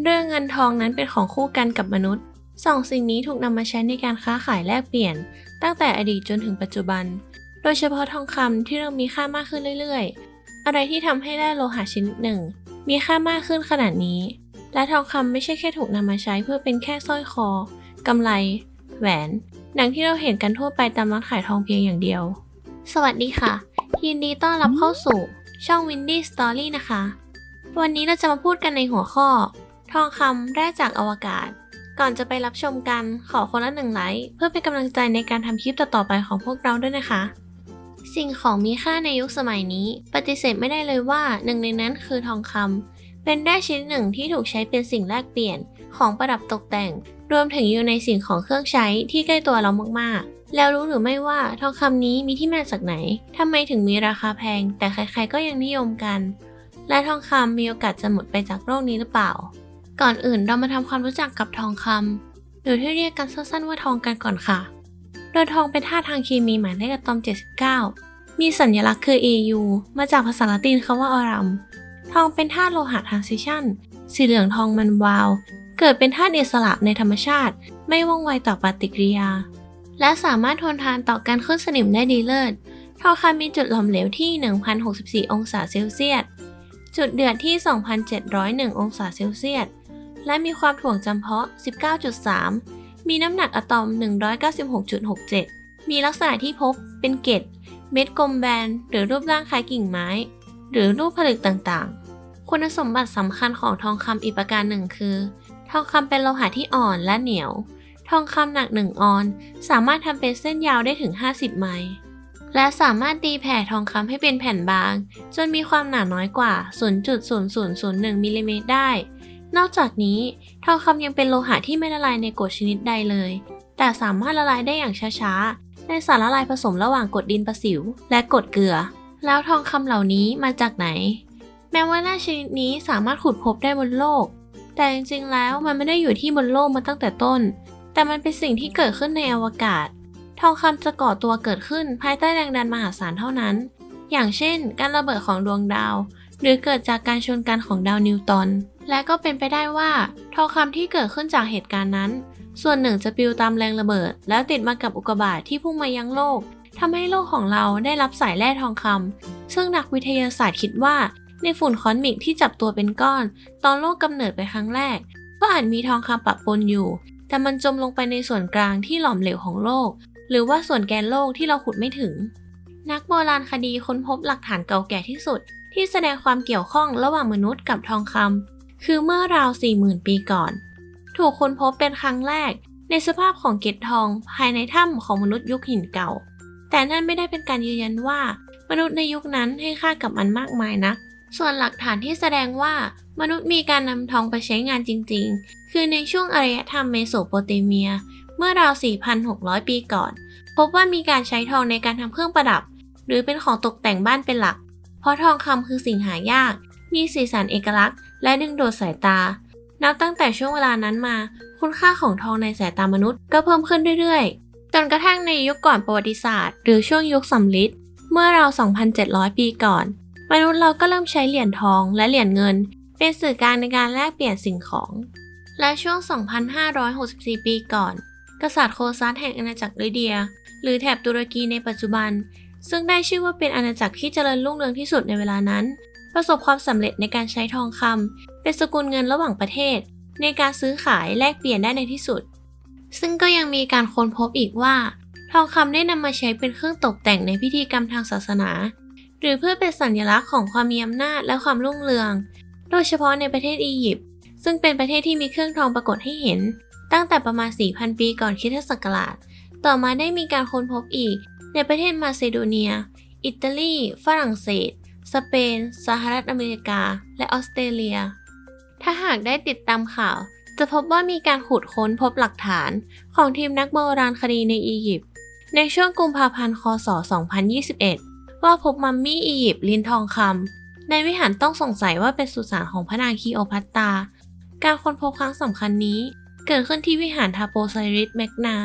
เรื่องเงินทองนั้นเป็นของคู่กันกับมนุษย์สองสิ่งนี้ถูกนำมาใช้ในการค้าขายแลกเปลี่ยน ตั้งแต่อดีตจนถึงปัจจุบัน โดยเฉพาะทองคำที่เริ่มมีค่ามากขึ้นเรื่อยๆ อะไรที่ทำให้แร่โลหะชนิดหนึ่ง มีค่ามากขึ้นขนาดนี้ และทองคำไม่ใช่แค่ถูกนำมาใช้เพื่อเป็นแค่สร้อยคอกำไรแหวน ดังที่เราเห็นกันทั่วไปตามร้านขายทองเพียงอย่างเดียว สวัสดีค่ะ ยินดีต้อนรับเข้าสู่ช่อง Windy Story นะคะ วันนี้เราจะมาพูดกันในหัวข้อ ทองคำแร่จากอวกาศ ก่อนจะไปรับชมกันขอคนละหนึ่งไลค์เพื่อเป็นกำลังใจในการทำคลิปต่อๆไปของพวกเราด้วยนะคะ สิ่งของมีค่าในยุคสมัยนี้ ปฏิเสธไม่ได้เลยว่าหนึ่งในนั้นคือทองคำเป็นแร่ชนิดหนึ่งที่ถูกใช้เป็นสิ่งแลกเปลี่ยน ของประดับตกแต่ง รวมถึงอยู่ในสิ่งของเครื่องใช้ที่ใกล้ตัวเรามากๆ แล้วรู้หรือไม่ว่าทองคำนี้มีที่มาจากไหนทำไมถึงมีราคาแพง แต่ใครๆก็ยังนิยมกันและทองคำมีโอกาสจะหมดไปจากโลกนี้หรือเปล่า ก่อนอื่นเรามาทำความรู้จักกับทองคำหรือที่เรียกกันสั้นๆว่าทองกันก่อนค่ะ โดยทองเป็นธาตุทางเคมีหมายเลขอะตอม 79 มีสัญลักษณ์คือ Au มาจากภาษาละตินคำว่าออรัม ทองเป็นธาตุโลหะทรานซิชันสีเหลืองทองมันวาว เกิดเป็นธาตุอิสระในธรรมชาติ ไม่ว่องไวต่อปฏิกิริยา และสามารถทนทานต่อการขึ้นสนิมได้ดีเลิศทองคำมีจุดหลอมเหลวที่ 1,064 องศาเซลเซียส จุดเดือดที่ 2,701 องศาเซลเซียส และมีความถ่วงจำเพาะ 19.3 มีน้ำหนักอะตอม 196.67 มีลักษณะที่พบเป็นเกล็ด เม็ดกลมแบน หรือรูปร่างคล้ายกิ่งไม้ หรือรูปผลึกต่างๆ คุณสมบัติสำคัญของทองคำอีกประการหนึ่งคือ ทองคำเป็นโลหะที่อ่อนและเหนียว ทองคำหนัก 1 ออน สามารถทำเป็นเส้นยาวได้ถึง 50 ไมล์และสามารถตีแผ่ทองคำให้เป็นแผ่นบาง จนมีความหนาน้อยกว่า 0.0001มิลลิเมตรได้ นอกจากนี้ทองคำยังเป็นโลหะที่ไม่ละลายในกรดชนิดใดเลย แต่สามารถละลายได้อย่างช้าๆ ในสารละลายผสมระหว่างกรดดินประสิว และกรดเกลือ แล้วทองคำเหล่านี้มาจากไหน แม้ว่าแร่ชนิดนี้สามารถขุดพบได้บนโลก แต่จริงๆแล้วมันไม่ได้อยู่ที่บนโลกมาตั้งแต่ต้น แต่มันเป็นสิ่งที่เกิดขึ้นในอวกาศ ทองคำจะก่อตัวเกิดขึ้นภายใต้แรงดันมหาศาลเท่านั้น อย่างเช่น การระเบิดของดวงดาว หรือเกิดจากการชนกันของดาวนิวตัน และก็เป็นไปได้ว่าทองคำที่เกิดขึ้นจากเหตุการณ์นั้น ส่วนหนึ่งจะปลิวตามแรงระเบิด แล้วติดมากับอุกกาบาตที่พุ่งมายังโลกทำให้โลกของเราได้รับสายแร่ทองคำซึ่งนักวิทยาศาสตร์คิดว่า ในฝุ่นคอนมิกที่จับตัวเป็นก้อน ตอนโลกกำเนิดไปครั้งแรก ก็อาจมีทองคำปะปนอยู่ แต่มันจมลงไปในส่วนกลางที่หลอมเหลวของโลก หรือว่าส่วนแกนโลกที่เราขุดไม่ถึง นักโบราณคดีค้นพบหลักฐานเก่าแก่ที่สุด ที่แสดงความเกี่ยวข้องระหว่างมนุษย์กับทองคำ คือเมื่อราว 40,000 ปีก่อน ถูกค้นพบเป็นครั้งแรกในสภาพของเกล็ดทองภายในถ้ำของมนุษย์ยุคหินเก่า แต่นั่นไม่ได้เป็นการยืนยันว่า มนุษย์ในยุคนั้นให้ค่ากับมันมากมายนัก ส่วนหลักฐานที่แสดงว่ามนุษย์มีการนำทองไปใช้งานจริง ๆ คือในช่วงอารยธรรมเมโสโปเตเมีย เมื่อราว 4,600 ปีก่อน พบว่ามีการใช้ทองในการทำเครื่องประดับ หรือเป็นของตกแต่งบ้านเป็นหลัก เพราะทองคำคือสิ่งหายาก มีสีสันเอกลักษณ์ และดึงดูดสายตา นับตั้งแต่ช่วงเวลานั้นมา คุณค่าของทองในสายตามนุษย์ก็เพิ่มขึ้นเรื่อยๆ จนกระทั่งในยุคก่อนประวัติศาสตร์ หรือช่วงยุคสำริดเมื่อราว 2,700 ปีก่อน มนุษย์เราก็เริ่มใช้เหรียญทองและเหรียญเงิน เป็นสื่อกลางในการแลกเปลี่ยนสิ่งของ และช่วง 2,564 ปีก่อน กษัตริย์โคซัสแห่งอาณาจักรลิเดีย หรือแถบตุรกีในปัจจุบันซึ่งได้ชื่อว่าเป็นอาณาจักรที่เจริญรุ่งเรืองที่สุดในเวลานั้น ประสบความสำเร็จในการใช้ทองคำเป็นสกุลเงินระหว่างประเทศ ในการซื้อขายแลกเปลี่ยนได้ในที่สุด ซึ่งก็ยังมีการค้นพบอีกว่า ทองคำได้นำมาใช้เป็นเครื่องตกแต่งในพิธีกรรมทางศาสนา หรือเพื่อเป็นสัญลักษณ์ของความมีอำนาจและความรุ่งเรือง โดยเฉพาะในประเทศอียิปต์ซึ่งเป็นประเทศที่มีเครื่องทองปรากฏให้เห็น ตั้งแต่ประมาณ 4,000 ปีก่อนคริสตศักราช ต่อมาได้มีการค้นพบอีกในประเทศมาซิโดเนีย อิตาลี ฝรั่งเศส สเปน สหรัฐอเมริกา และออสเตรเลีย ถ้าหากได้ติดตามข่าว จะพบว่ามีการขุดค้นพบหลักฐานของทีมนักโบราณคดีในอียิปต์ในช่วงกุมภาพันธ์ คศ 2021 ว่าพบมัมมี่อียิปต์ลิ้นทองคำในวิหารต้องสงสัยว่าเป็นสุสานของพระนางคีโอพัตตา การค้นพบครั้งสำคัญนี้ เกิดขึ้นที่วิหารทาโปไซริสแมกนา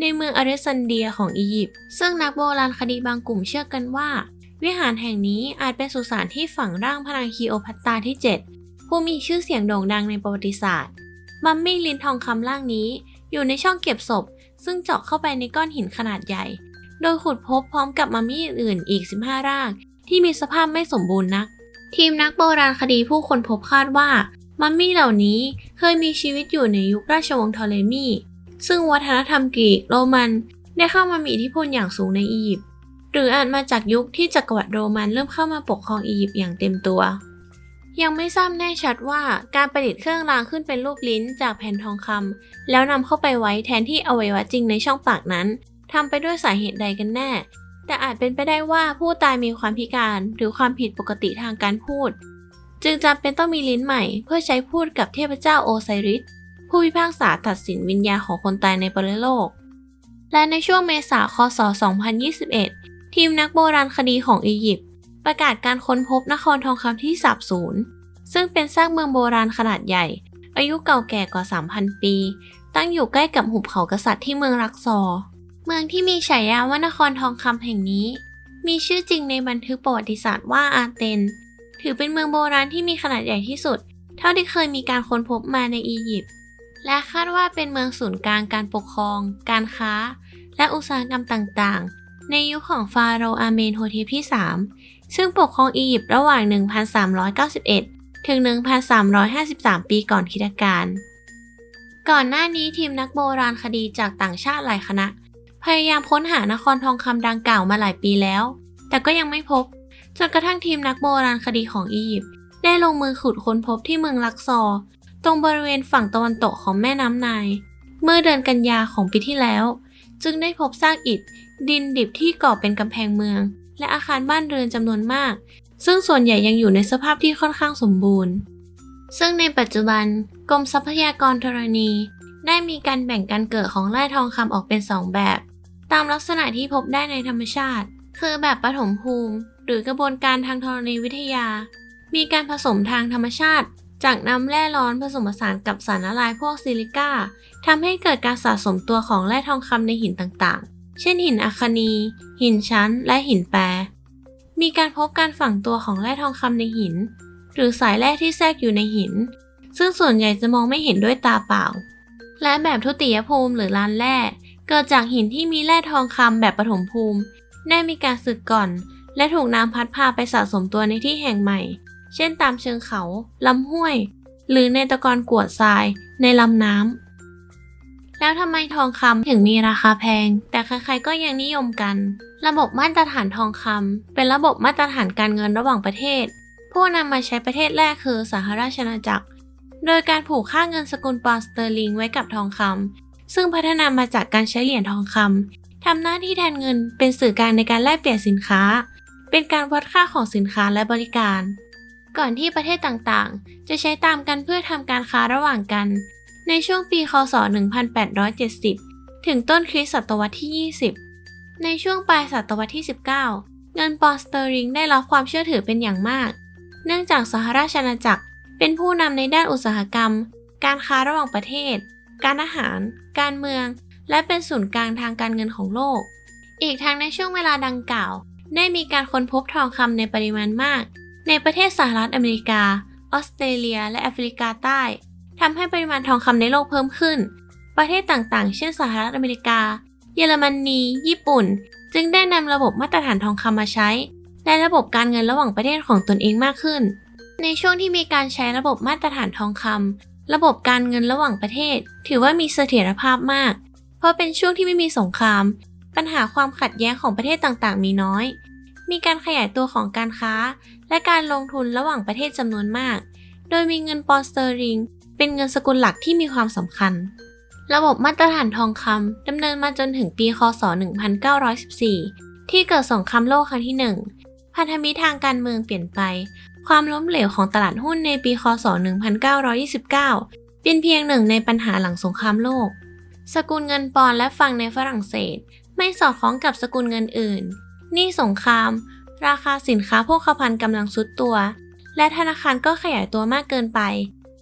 ในเมืองอเล็กซานเดียของอียิปต์ ซึ่งนักโบราณคดีบางกลุ่มเชื่อกันว่า วิหารแห่งนี้อาจเป็นสุสานที่ฝังร่างพระนางคีโอพัตตาที่ 7 ผู้มีชื่อเสียงโด่งดังในประวัติศาสตร์ มัมมี่ลิ้นทองคำร่างนี้ อยู่ในช่องเก็บศพ ซึ่งเจาะเข้าไปในก้อนหินขนาดใหญ่ โดยขุดพบพร้อมกับมัมมี่อื่นๆอีก 15 ร่าง ที่มีสภาพไม่สมบูรณ์นัก ทีมนักโบราณคดีผู้คนพบคาดว่า มัมมี่เหล่านี้เคยมีชีวิตอยู่ในยุคราชวงศ์ทอเลมีซึ่งวัฒนธรรมกรีกโรมัน ได้เข้ามามีอิทธิพลอย่างสูงในอียิปต์ หรืออาจมาจากยุคที่จักรวรรดิโรมันเริ่มเข้ามาปกครองอียิปต์อย่างเต็มตัว ยังไม่ทราบแน่ชัดว่าการประดิษฐ์เครื่องรางขึ้นเป็นรูปลิ้นจากแผ่นทองคำแล้วนำเข้าไปไว้แทนที่อวัยวะจริงในช่องปากนั้นทำไปด้วยสาเหตุใดกันแน่ แต่อาจเป็นไปได้ว่าผู้ตายมีความพิการหรือความผิดปกติทางการพูด จึงจำเป็นต้องมีลิ้นใหม่ เพื่อใช้พูดกับเทพเจ้าโอไซริสผู้พิพากษาตัดสินวิญญาณของคนตายในปรโลก และในช่วงเมษาคศ 2021 ทีมนักโบราณคดีของอียิปต์ประกาศการค้นพบนครทองคำที่สาบสูญซึ่งเป็นซากเมืองโบราณขนาดใหญ่ อายุเก่าแก่กว่า 3,000 ปี ตั้งอยู่ใกล้กับหุบเขากษัตริย์ที่เมืองรักซอร์เมืองที่มีฉายาว่านครทองคำแห่งนี้ มีชื่อจริงในบันทึกประวัติศาสตร์ว่าอาเทนถือเป็นเมืองโบราณที่มีขนาดใหญ่ที่สุด เท่าที่เคยมีการค้นพบมาในอียิปต์และคาดว่าเป็นเมืองศูนย์กลางการปกครอง การค้า และอุตสาหกรรมต่างๆ ในยุคของฟาโรห์อาเมนโฮเทปที่ 3 ซึ่งปกครองอียิปต์ระหว่าง 1391 ถึง 1353 ปีก่อนคริสตกาลก่อนหน้านี้ทีมนักโบราณคดีจากต่างชาติหลายคณะ พยายามค้นหานครทองคำดังกล่าวมาหลายปีแล้ว แต่ก็ยังไม่พบ จนกระทั่งทีมนักโบราณคดีของอียิปต์ได้ลงมือขุดค้นพบที่เมืองลักซอร์ตรงบริเวณฝั่งตะวันตกของแม่น้ำไนเมื่อเดือนกันยาของปีที่แล้ว จึงได้พบซากอิฐดินดิบที่ก่อเป็นกำแพงเมือง และอาคารบ้านเรือนจำนวนมาก ซึ่งส่วนใหญ่ยังอยู่ในสภาพที่ค่อนข้างสมบูรณ์ ซึ่งในปัจจุบันกรมทรัพยากรธรณี ได้มีการแบ่งการเกิดของแร่ทองคำออกเป็น2แบบ ตามลักษณะที่พบได้ในธรรมชาติ คือแบบปฐมภูมิ หรือกระบวนการทางธรณีวิทยา มีการผสมทางธรรมชาติจากน้ำแร่ร้อนผสมผสานกับสารละลายพวกซิลิก้าทำให้เกิดการสะสมตัวของแร่ทองคำในหินต่าง เช่นหินอัคนี หินชั้น และหินแปร มีการพบการฝังตัวของแร่ทองคำในหิน หรือสายแร่ที่แทรกอยู่ในหิน ซึ่งส่วนใหญ่จะมองไม่เห็นด้วยตาเปล่า และแบบทุติยภูมิหรือลานแร่เกิดจากหินที่มีแร่ทองคำแบบปฐมภูมิ ได้มีการสึกก่อน และถูกน้ำพัดพาไปสะสมตัวในที่แห่งใหม่ เช่นตามเชิงเขา ลำห้วย หรือในตะกอนกวดทราย ในลำน้ำ แล้วทำไมทองคำถึงมีราคาแพง แต่ใครๆก็ยังนิยมกัน ระบบมาตรฐานทองคำเป็นระบบมาตรฐานการเงินระหว่างประเทศ ผู้นำมาใช้ประเทศแรกคือสหราชอาณาจักร โดยการผูกค่าเงินสกุลปอนด์สเตอร์ลิงไว้กับทองคำซึ่งพัฒนามาจากการใช้เหรียญทองคำทำหน้าที่แทนเงินเป็นสื่อกลางในการแลกเปลี่ยนสินค้า เป็นการวัดค่าของสินค้าและบริการ ก่อนที่ประเทศต่างๆ จะใช้ตามกันเพื่อทำการค้าระหว่างกัน ในช่วงปีคศ 1870 ถึงต้นคริสตศตวรรษที่ 20 ในช่วงปลายศตวรรษที่ 19 เงินปอนด์สเตอร์ลิงได้รับความเชื่อถือเป็นอย่างมาก เนื่องจากสหราชอาณาจักร เป็นผู้นำในด้านอุตสาหกรรม การค้าระหว่างประเทศ การอาหาร การเมือง และเป็นศูนย์กลางทางการเงินของโลก อีกทั้งในช่วงเวลาดังกล่าว ได้มีการค้นพบทองคำในปริมาณมาก ในประเทศสหรัฐอเมริกา ออสเตรเลีย และแอฟริกาใต้ ทำให้ปริมาณทองคำในโลกเพิ่มขึ้น ประเทศต่างๆ เช่นสหรัฐอเมริกา เยอรมนี ญี่ปุ่น จึงได้นำระบบมาตรฐานทองคำมาใช้ และระบบการเงินระหว่างประเทศของตนเองมากขึ้น ในช่วงที่มีการใช้ระบบมาตรฐานทองคำระบบการเงินระหว่างประเทศ ถือว่ามีเสถียรภาพมาก เพราะเป็นช่วงที่ไม่มีสงคราม ปัญหาความขัดแย้งของประเทศต่างๆ มีน้อย มีการขยายตัวของการค้า และการลงทุนระหว่างประเทศจำนวนมาก โดยมีเงินปอนด์สเตอร์ลิง เป็นเงินสกุลหลักที่มีความสำคัญ ระบบมาตรฐานทองคำดำเนินมาจนถึงปี คศ 1914 ที่เกิดสงครามโลกครั้งที่ 1 พันธมิตรทางการเมืองเปลี่ยนไป ความล้มเหลวของตลาดหุ้นในปี คศ 1929 เป็นเพียงหนึ่งในปัญหาหลังสงครามโลก สกุลเงินปอนด์และฟังในฝรั่งเศส ไม่สอดคล้องกับสกุลเงินอื่น นี้สงคราม ราคาสินค้าโภคภัณฑ์กำลังซุดตัว และธนาคารก็ขยายตัวมากเกินไป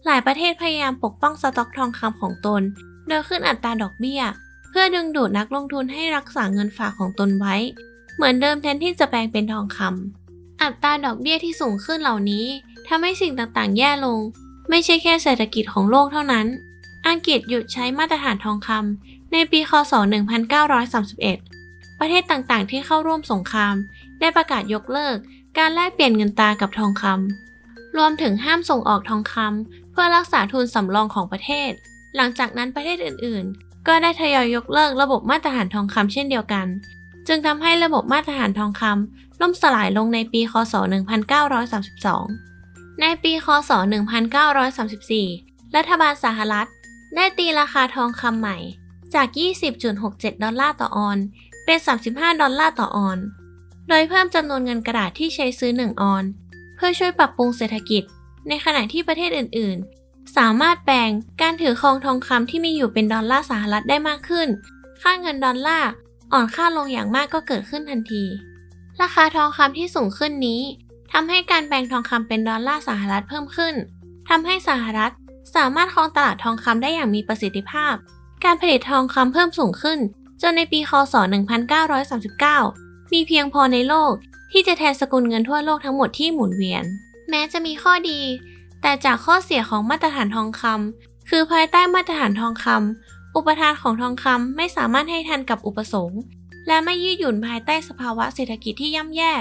หลายประเทศพยายามปกป้องสต็อกทองคำของตน โดยขึ้นอัตราดอกเบี้ย เพื่อดึงดูดนักลงทุนให้รักษาเงินฝากของตนไว้ เหมือนเดิมแทนที่จะแปลงเป็นทองคำอัตราดอกเบี้ยที่สูงขึ้นเหล่านี้ทำให้สิ่งต่างๆ แย่ลง ไม่ใช่แค่เศรษฐกิจของโลกเท่านั้น อังกฤษหยุดใช้มาตรฐานทองคำในปี คศ 1931 ประเทศต่างๆ ที่เข้าร่วมสงคราม ได้ประกาศยกเลิก การแลกเปลี่ยนเงินตรากับทองคำรวมถึงห้ามส่งออกทองคำ เพื่อรักษาทุนสำรองของประเทศ หลังจากนั้นประเทศอื่นๆ ก็ได้ทยอยยกเลิกระบบมาตรฐานทองคำเช่นเดียวกัน จึงทำให้ระบบมาตรฐานทองคำล่มสลายลงในปี คศ 1932 ในปี คศ 1934 รัฐบาลสหรัฐ ได้ตีราคาทองคำใหม่ จาก 20.67 ดอลลาร์ต่อออนเป็น 35 ดอลลาร์ต่อออน โดยเพิ่มจำนวนเงินกระดาษที่ใช้ซื้อ 1 ออน เพื่อช่วยปรับปรุงเศรษฐกิจ ในขณะที่ประเทศอื่นๆ สามารถแปลงการถือครองทองคำที่มีอยู่เป็นดอลลาร์สหรัฐได้มากขึ้น ค่าเงินดอลลาร์อ่อนค่าลงอย่างมากก็เกิดขึ้นทันที ราคาทองคำที่สูงขึ้นนี้ทำให้การแปลงทองคำเป็นดอลลาร์สหรัฐเพิ่มขึ้นทำให้สหรัฐสามารถครองตลาดทองคำได้อย่างมีประสิทธิภาพ การผลิตทองคำเพิ่มสูงขึ้น จนในปี คศ 1939 มีเพียงพอในโลกที่จะแทนสกุลเงินทั่วโลกทั้งหมดที่หมุนเวียน แม้จะมีข้อดี แต่จากข้อเสียของมาตรฐานทองคำคือภายใต้มาตรฐานทองคำอุปทานของทองคำไม่สามารถให้ทันกับอุปสงค์ และไม่ยืดหยุ่นภายใต้สภาวะเศรษฐกิจที่ย่ำแย่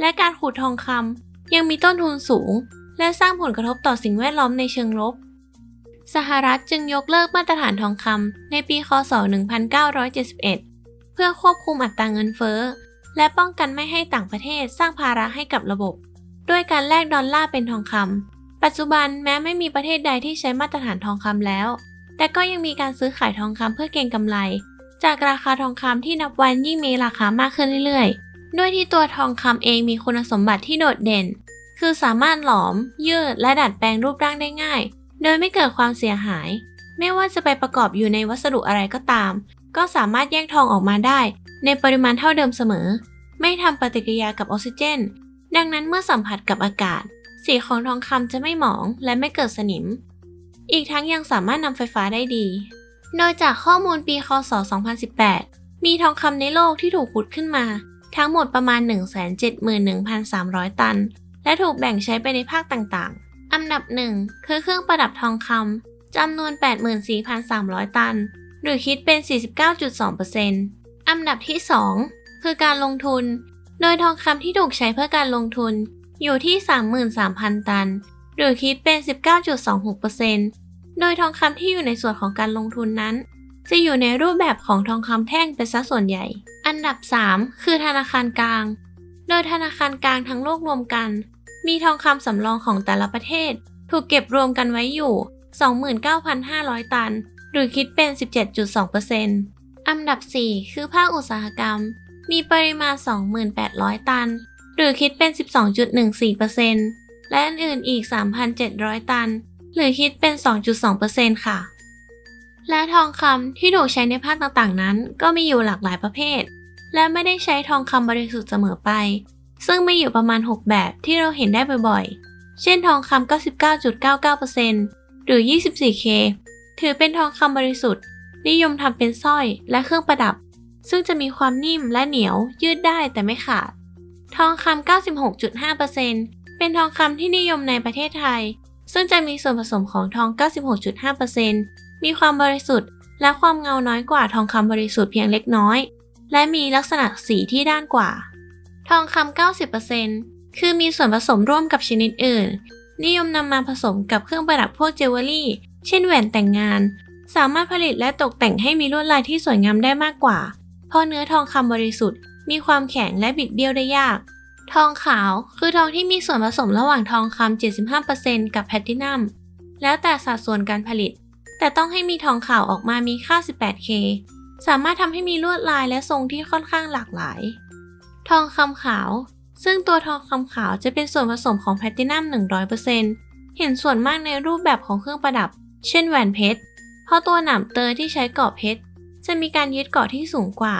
และการขูดทองคำยังมีต้นทุนสูง และสร้างผลกระทบต่อสิ่งแวดล้อมในเชิงลบ สหรัฐจึงยกเลิกมาตรฐานทองคำในปี คศ 1971 เพื่อควบคุมอัตราเงินเฟ้อและป้องกันไม่ให้ต่างประเทศสร้างภาระให้กับระบบ ด้วยการแลกดอลลาร์เป็นทองคำปัจจุบันแม้ไม่มีประเทศใดที่ใช้มาตรฐานทองคำแล้ว แต่ก็ยังมีการซื้อขายทองคำเพื่อเก็งกำไร จากราคาทองคำที่นับวันยิ่งมีราคามากขึ้นเรื่อยๆ ด้วยที่ตัวทองคำเองมีคุณสมบัติที่โดดเด่น คือสามารถหลอม ยืดและดัดแปลงรูปร่างได้ง่าย โดยไม่เกิดความเสียหาย ไม่ว่าจะไปประกอบอยู่ในวัสดุอะไรก็ตาม ก็สามารถแยกทองออกมาได้ ในปริมาณเท่าเดิมเสมอ ไม่ทำปฏิกิริยากับออกซิเจน ดังนั้นเมื่อสัมผัสกับอากาศ สีของทองคำจะไม่หมองและไม่เกิดสนิม อีกทั้งยังสามารถนำไฟฟ้าได้ดี โดยจากข้อมูลปีคศ 2018 มีทองคำในโลกที่ถูกขุดขึ้นมา ทั้งหมดประมาณ 171,300 ตัน และถูกแบ่งใช้ไปในภาคต่างๆ อันดับหนึ่งคือเครื่องประดับทองคำจำนวน 84,300 ตัน หรือคิดเป็น 49.2%อันดับที่ 2 คือการลงทุน โดยทองคำที่ถูกใช้เพื่อการลงทุนอยู่ที่ 33,000 ตัน หรือคิดเป็น 19.26%โดยทองคำที่อยู่ในส่วนของการลงทุนนั้น จะอยู่ในรูปแบบของทองคำแท่งเป็นสัดส่วนใหญ่ อันดับ 3 คือธนาคารกลาง โดยธนาคารกลางทั้งโลกรวมกัน มีทองคำสำรองของแต่ละประเทศ ถูกเก็บรวมกันไว้อยู่ 29,500 ตัน หรือคิดเป็น 17.2%อันดับ 4 คือภาคอุตสาหกรรม มีปริมาณ 2,800 ตัน หรือคิดเป็น 12.14%และอื่นๆอีก 3,700 ตัน หรือคิดเป็น 2.2%ค่ะ และทองคำที่ถูกใช้ในภาคต่างๆนั้น ก็มีอยู่หลากหลายประเภท และไม่ได้ใช้ทองคำบริสุทธิ์เสมอไป ซึ่งมีอยู่ประมาณ 6 แบบที่เราเห็นได้บ่อยๆ เช่นทองคำ99.99%หรือ 24K ถือเป็นทองคำบริสุทธิ์ นิยมทำเป็นสร้อยและเครื่องประดับ ซึ่งจะมีความนิ่มและเหนียวยืดได้แต่ไม่ขาด ทองคำ 96.5%เป็นทองคำที่นิยมในประเทศไทย ซึ่งจะมีส่วนผสมของทอง 96.5%มีความบริสุทธิ์ และความเงาน้อยกว่าทองคำบริสุทธิ์เพียงเล็กน้อย และมีลักษณะสีที่ด้านกว่า ทองคำ 90%คือมีส่วนผสมร่วมกับชนิดอื่น นิยมนำมาผสมกับเครื่องประดับพวกเจวเวลรี่ เช่นแหวนแต่งงาน สามารถผลิตและตกแต่งให้มีลวดลายที่สวยงามได้มากกว่า เพราะเนื้อทองคำบริสุทธิ์ มีความแข็งและบิดเบี้ยวได้ยาก ทองขาวคือทองที่มีส่วนผสมระหว่างทองคำ75%กับแพลตตินัม แล้วแต่สัดส่วนการผลิต แต่ต้องให้มีทองขาวออกมามีค่า 18K สามารถทำให้มีลวดลายและทรงที่ค่อนข้างหลากหลาย ทองคำขาว ซึ่งตัวทองคำขาวจะเป็นส่วนผสมของแพลตตินัม 100%เห็นส่วนมากในรูปแบบของเครื่องประดับ เช่นแหวนเพชร เพราะตัวหนามเตยที่ใช้เกาะเพชร จะมีการยึดเกาะที่สูงกว่า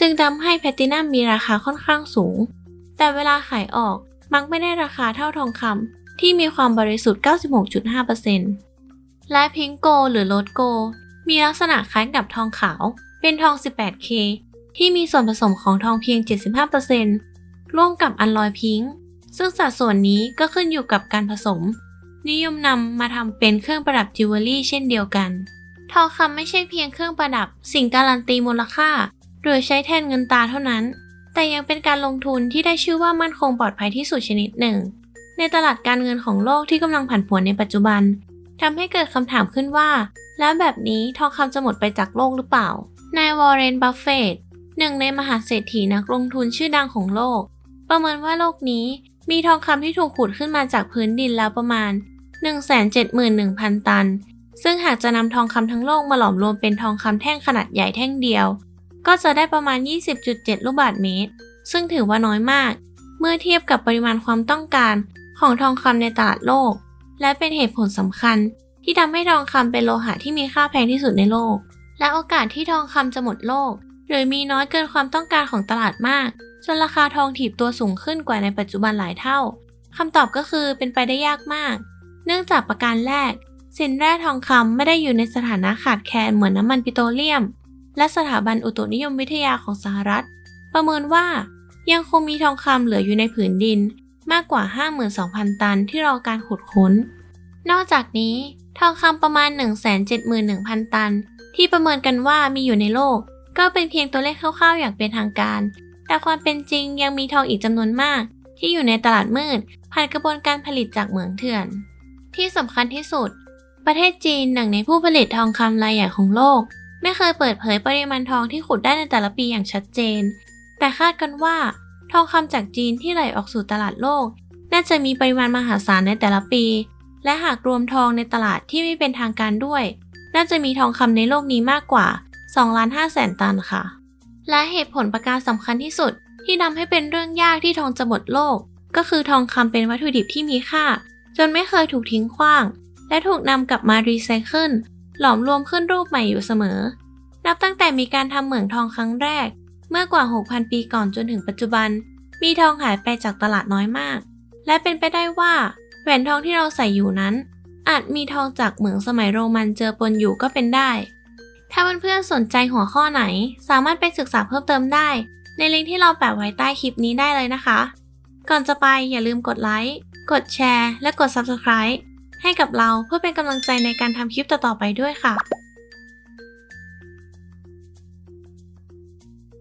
จึงทำให้แพลตตินัมมีราคาค่อนข้างสูง แต่เวลาขายออกมักไม่ได้ราคาเท่าทองคำที่มีความบริสุทธิ์ 96.5%และพิงโกหรือโรดโก มีลักษณะคล้ายกับทองขาว เป็นทอง 18K ที่มีส่วนผสมของทองเพียง 75%ร่วมกับอัลลอยพิงค์ซึ่งสัดส่วนนี้ก็ขึ้นอยู่กับการผสม นิยมนำมาทำเป็นเครื่องประดับจิวเวลรี่เช่นเดียวกัน ทองคำไม่ใช่เพียงเครื่องประดับ สิ่งการันตีมูลค่า หรือใช้แทนเงินตราเท่านั้น แต่ยังเป็นการลงทุนที่ได้ชื่อว่ามั่นคงปลอดภัยที่สุดชนิดหนึ่ง ในตลาดการเงินของโลกที่กำลังผันผวนในปัจจุบันทำให้เกิดคำถามขึ้นว่า แล้วแบบนี้ทองคำจะหมดไปจากโลกหรือเปล่า นายวอร์เรน บัฟเฟตต์หนึ่งในมหาเศรษฐีนักลงทุนชื่อดังของโลก ประเมินว่าโลกนี้มีทองคำที่ถูกขุดขึ้นมาจากพื้นดินแล้วประมาณ 171,000 ตัน ซึ่งหากจะนำทองคำทั้งโลกมาหลอมรวมเป็นทองคำแท่งขนาดใหญ่แท่งเดียว ก็จะได้ประมาณ 20.7 ลูกบาศก์เมตร ซึ่งถือว่าน้อยมาก เมื่อเทียบกับปริมาณความต้องการของทองคำในตลาดโลก และเป็นเหตุผลสำคัญ ที่ทำให้ทองคำเป็นโลหะที่มีค่าแพงที่สุดในโลก และโอกาสที่ทองคำจะหมดโลก หรือมีน้อยเกินความต้องการของตลาดมากจนราคาทองถีบตัวสูงขึ้นกว่าในปัจจุบันหลายเท่าคำตอบก็คือเป็นไปได้ยากมาก เนื่องจากประการแรก สินแร่ทองคำไม่ได้อยู่ในสถานะขาดแคลนเหมือนน้ำมันปิโตรเลียม และสถาบันอุตุนิยมวิทยาของสหรัฐ ประเมินว่ายังคงมีทองคำเหลืออยู่ในผืนดินมากกว่า 52,000 ตันที่รอการขุดค้น นอกจากนี้ทองคำประมาณ 171,000 ตัน ที่ประเมินกันว่ามีอยู่ในโลก ก็เป็นเพียงตัวเลขคร่าวๆอย่างเป็นทางการ แต่ความเป็นจริงยังมีทองอีกจำนวนมาก ที่อยู่ในตลาดมืด ผ่านกระบวนการผลิตจากเหมืองเถื่อน ที่สำคัญที่สุด ประเทศจีนหนึ่งในผู้ผลิตทองคำรายใหญ่ของโลก ไม่เคยเปิดเผยปริมาณทองที่ขุดได้ในแต่ละปีอย่างชัดเจน แต่คาดกันว่า ทองคำจากจีนที่ไหลออกสู่ตลาดโลก น่าจะมีปริมาณมหาศาลในแต่ละปี และหากรวมทองในตลาดที่ไม่เป็นทางการด้วย น่าจะมีทองคำในโลกนี้มากกว่า2ล้าน5แสนตันค่ะ และเหตุผลประการสำคัญที่สุดที่ทำให้เป็นเรื่องยากที่ทองจะหมดโลก ก็คือทองคำเป็นวัตถุดิบที่มีค่า จนไม่เคยถูกทิ้งขว้าง และถูกนำกลับมารีไซเคิลหลอมรวมขึ้นรูปใหม่อยู่เสมอ นับตั้งแต่มีการทำเหมืองทองครั้งแรก เมื่อกว่า 6,000 ปีก่อนจนถึงปัจจุบัน มีทองหายไปจากตลาดน้อยมาก และเป็นไปได้ว่าแหวนทองที่เราใส่อยู่นั้น อาจมีทองจากเหมืองสมัยโรมันเจอปนอยู่ก็เป็นได้ ถ้าเพื่อนๆสนใจหัวข้อไหน สามารถไปศึกษาเพิ่มเติมได้ ในลิงก์ที่เราแปะไว้ใต้คลิปนี้ได้เลยนะคะ ก่อนจะไปอย่าลืมกดไลค์ กดแชร์ และกด Subscribe ให้กับเราเพื่อเป็นกำลังใจในการทำคลิปต่อๆไปด้วยค่ะ